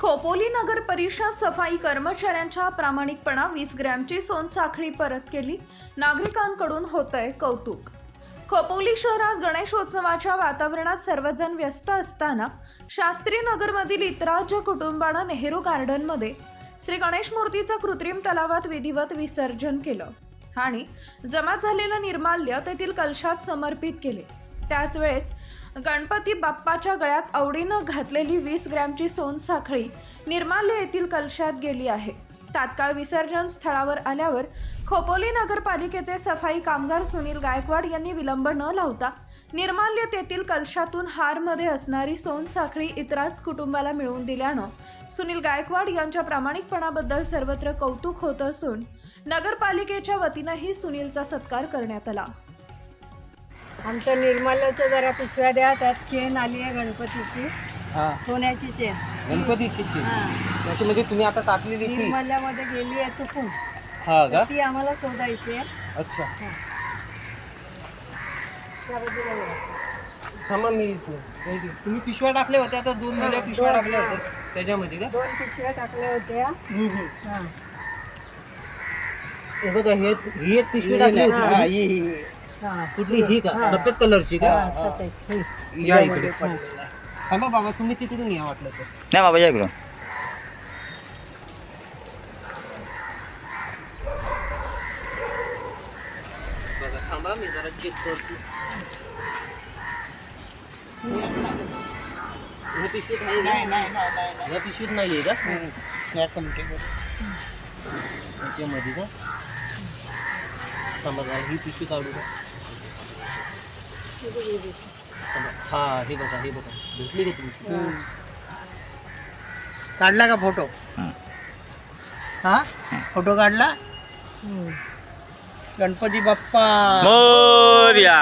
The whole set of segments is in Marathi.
खोपोली नगर परिषद सफाई कर्मचाऱ्यांच्या प्रामाणिकपणा वीस ग्रॅमची सोनसाखळी परत केली. नागरिकांकडून होतंय कौतुक. खोपोली शहरात गणेशोत्सवाच्या वातावरणात सर्वजण व्यस्त असताना शास्त्री नगरमधील इतराज्य कुटुंबानं नेहरू गार्डनमध्ये श्री गणेश मूर्तीचं कृत्रिम तलावात विधिवत विसर्जन केलं आणि जमा झालेलं निर्माल्य तेथील कलशात समर्पित केले. त्याच वेळेस गणपती बाप्पाच्या गळ्यात आवडीनं घातलेली वीस ग्रॅमची सोनसाखळी निर्माल्य येथील कलशात गेली आहे. तात्काळ विसर्जन स्थळावर आल्यावर खोपोली नगरपालिकेचे सफाई कामगार सुनील गायकवाड यांनी विलंब न लावता निर्माल्य तेथील कलशातून हारमध्ये असणारी सोनसाखळी इतराच कुटुंबाला मिळवून दिल्यानं सुनील गायकवाड यांच्या प्रामाणिकपणाबद्दल सर्वत्र कौतुक होत असून नगरपालिकेच्या वतीनंही सुनीलचा सत्कार करण्यात आला. आमच्या निर्मल्याचं जरा पिशव्या द्या त्यात चेन आली आहे गणपतीची. हा. सोन्याची चेन. गणपतीची. हा. म्हणजे तुम्ही आता टाकलेली ती. निर्मल्यामध्ये गेली आहे चुकून हा का? ती आम्हाला शोधायची आहे. अच्छा. त्या बाजूला बघा. थांबा मी इथे. तुम्ही पिशव्या टाकल्या होत्या आता दोन मध्ये पिशव्या टाकल्या होत्या त्याच्यामध्ये का? दोन पिशव्या टाकल्या होत्या. हा. हे बघा हे ही एक पिशवी टाकली होती हा. कुठली ही का? सफ़ेद कलरची का? हा. ही. या इकडे. थांबा बाबा तुम्ही तिकडून या वाटलं तर. नाही बाबा या इकडून. बघा थांबा मी जरा चेक करतो. ह्या पिशवीत आहे ना? ह्या पिशवीत नाहीये का? याच्यामध्ये का? थांबा जरा ही पिशवी काढू का. हा हे बघा हे बघा. भेटली का तुमची? काढला का फोटो? हं. फोटो काढला. गणपती बाप्पा. मोर्या.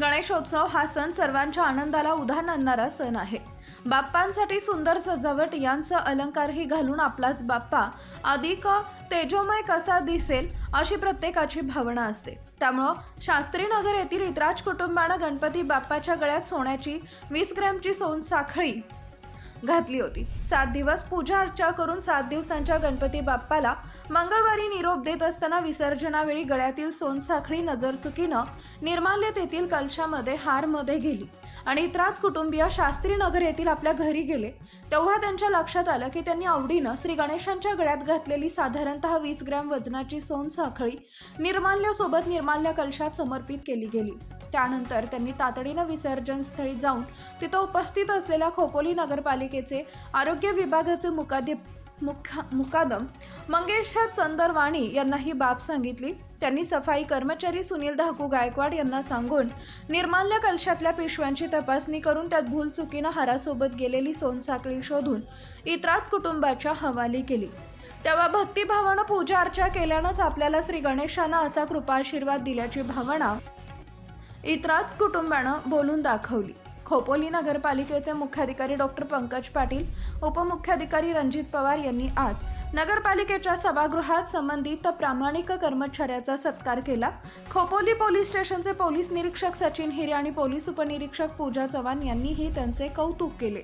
गणेशोत्सव हा सण सर्वांच्या आनंदाला उधाण आणणारा सण आहे. बाप्पांसाठी सुंदर सजावट यांचा अलंकारही घालून आपलाच बाप्पा. अधिक तेजोमय कसा दिसेल अशी प्रत्येकाची भावना असते. त्यामुळं शास्त्रीनगर येथील इतराज कुटुंबानं गणपती बाप्पाच्या गळ्यात सोन्याची वीस ग्रॅमची सोन साखळी घातली होती. सात दिवस पूजा अर्चा करून सात दिवसांच्या गणपती बाप्पाला मंगळवारी निरोप देत असताना विसर्जनावेळी गळ्यातील सोनसाखळी नजरचुकीनं निर्माल्य तेथील कलशामध्ये हारमध्ये गेली. आणि त्रास कुटुंबीय शास्त्री नगर येथील आपल्या घरी गेले. तेव्हा त्यांच्या लक्षात आलं की त्यांनी आवडीनं श्री गणेशांच्या गळ्यात घातलेली साधारणतः वीस ग्रॅम वजनाची सोनसाखळी निर्माल्यासोबत निर्माल्य कलशात समर्पित केली गेली. त्यानंतर त्यांनी तातडीनं विसर्जन स्थळी जाऊन तिथं उपस्थित असलेल्या खोपोली नगरपालिकेचे आरोग्य विभागाचे मुकादे मुखा मुकादम. मंगेश चंदरवाणी यांना ही बाब सांगितली. त्यांनी सफाई कर्मचारी सुनील धाकू गायकवाड यांना सांगून निर्माल्य कलशातल्या पिशव्यांची तपासणी करून त्यात भूल चुकीनं हारासोबत गेलेली सोनसाखळी शोधून इतराच कुटुंबाच्या हवाली केली. तेव्हा भक्तिभावानं पूजा अर्चा केल्यानंच आपल्याला श्री गणेशानं असा कृपा आशीर्वाद दिल्याची भावना इतराच कुटुंबानं बोलून दाखवली. खोपोली नगरपालिकेचे मुख्याधिकारी डॉक्टर पंकज पाटील उपमुख्याधिकारी रणजित पवार यांनी आज नगरपालिकेच्या सभागृहात संबंधित प्रामाणिक कर्मचाऱ्याचा सत्कार केला. खोपोली पोलीस स्टेशनचे पोलीस निरीक्षक सचिन हिरे आणि पोलीस उपनिरीक्षक पूजा चव्हाण यांनीही त्यांचे कौतुक केले.